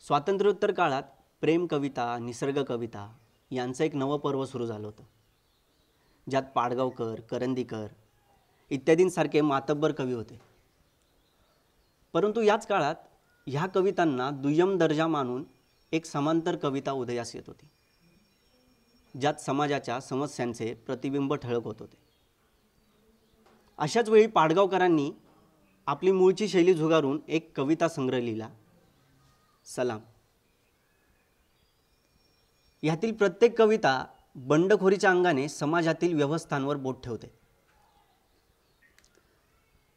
स्वातंत्र्योत्तर काळात प्रेम कविता निसर्ग कविता यांचं एक नवं पर्व सुरू झालं होतं. ज्यात पाडगावकर करंदीकर इत्यादींसारखे मातब्बर कवी होते. परंतु याच काळात ह्या कवितांना दुय्यम दर्जा मानून एक समांतर कविता उदयास येत होती. ज्यात समाजाच्या समस्यांचे प्रतिबिंब ठळक होत होते. अशाच वेळी पाडगावकरांनी आपली मूळची शैली झुगारून एक कविता संग्रह लिहिला. सलाम. ह्यातील प्रत्येक कविता बंडखोरीच्या अंगाने समाजातील व्यवस्थांवर बोट ठेवते.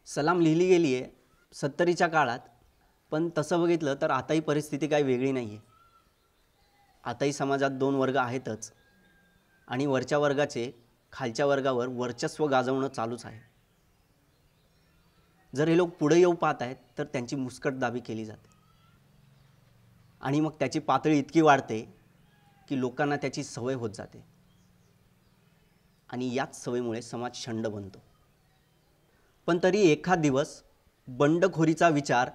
सलाम लिहिली गेली आहे सत्तरीच्या काळात पण तसं बघितलं तर आताही परिस्थिती काही वेगळी नाही आहे आताही समाजात दोन वर्ग आहेतच. आणि वरच्या वर्गाचे खालच्या वर्गावर वर्चस्व गाजवणं चालूच आहे. जर हे लोक पुढे येऊ पाहत आहेत तर त्यांची मुस्कटदाबी केली जाते. आणि मग त्याची पातळी इतकी वाढते की लोकांना त्याची सवय होत जाते. आणि याच सवयीमुळे समाज शंड बनतो. पण तरी एखाद दिवस बंडखोरीचा विचार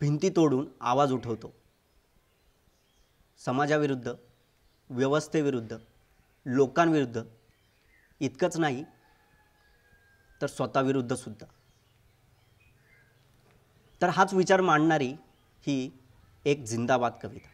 भिंती तोडून आवाज उठवतो. समाजाविरुद्ध व्यवस्थेविरुद्ध लोकांविरुद्ध. इतकंच नाही तर स्वतःविरुद्ध सुद्धा तर हाच विचार मांडणारी ही एक जिंदाबाद कविता.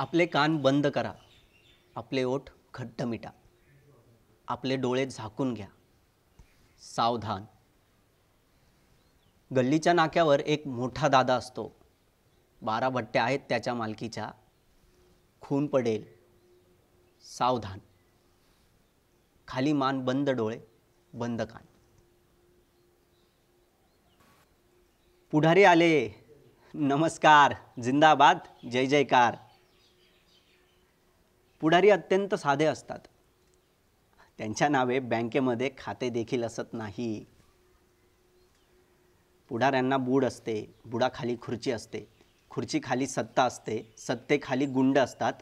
आपले कान बंद करा. आपले ओठ घट्ट मिटा. आपले डोळे झाकून घ्या. सावधान. गल्लीच्या नाक्यावर एक मोठा दादा असतो. बारा भट्ट्या आहेत त्याच्या मालकीच्या. खून पडेल. सावधान. खाली मान बंद डोळे बंद कान. पुढारी आले. नमस्कार. जिंदाबाद. जय जयकार. पुढारी अत्यंत साधे असतात. त्यांच्या नावे बँकेमध्ये खाते देखील असत नाही. पुढाऱ्यांना बूड असते बुडाखाली खुर्ची असते. खुर्चीखाली सत्ता असते सत्तेखाली गुंड असतात.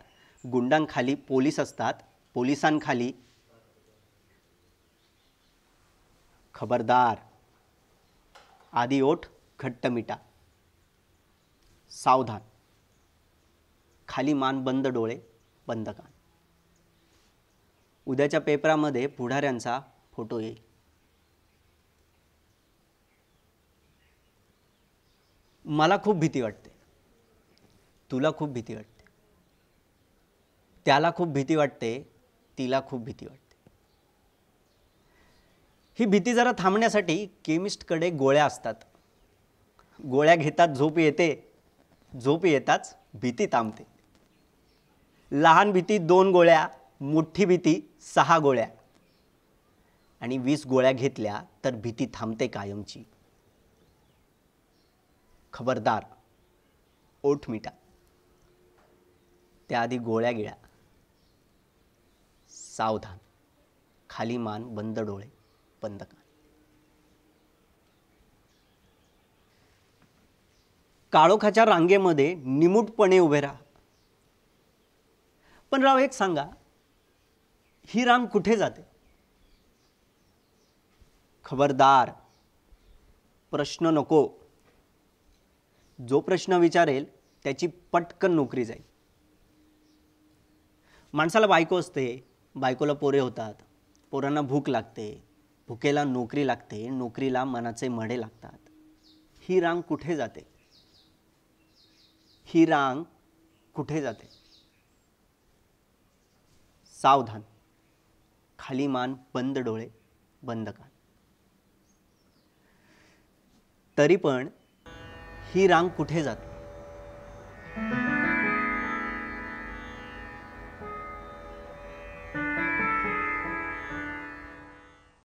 गुंडांखाली पोलीस असतात पोलिसांखाली खबरदार. आधी ओठ घट्ट मिटा. सावधान. खाली मान बंद डोळे. बंधकान उद्याच्या पेपरामध्ये पुढाऱ्यांचा फोटो येईल. मला खूप भीती वाटते. तुला खूप भीती वाटते. त्याला खूप भीती वाटते तिला खूप भीती वाटते. ही भीती जरा थांबण्यासाठी केमिस्टकडे गोळ्या असतात. गोळ्या घेतात झोप येते. झोप येताच भीती थांबते. लहान भीती दोन गोळ्या मोठी भीती सहा गोळ्या. आणि वीस गोळ्या घेतल्या तर भीती थांबते कायमची. खबरदार ओठ मिटा. त्याआधी गोळ्या गिळ्या सावधान खाली मान बंद डोळे बंद कान. काळोखाच्या रांगेमध्ये निमूटपणे उभे राहा. पण राव एक सांगा. ही रांग कुठे जाते? खबरदार. प्रश्न नको. जो प्रश्न विचारेल त्याची पटकन नोकरी जाईल. माणसाला बायको असते. बायकोला पोरे होतात. पोरांना भूक लागते. भुकेला नोकरी लागते. नोकरीला मनाचे मडे लागतात. ही रांग कुठे जाते? ही रांग कुठे जाते? सावधान. खाली मान बंद डोळे बंद कान. तरी पण ही रांग कुठे जाते?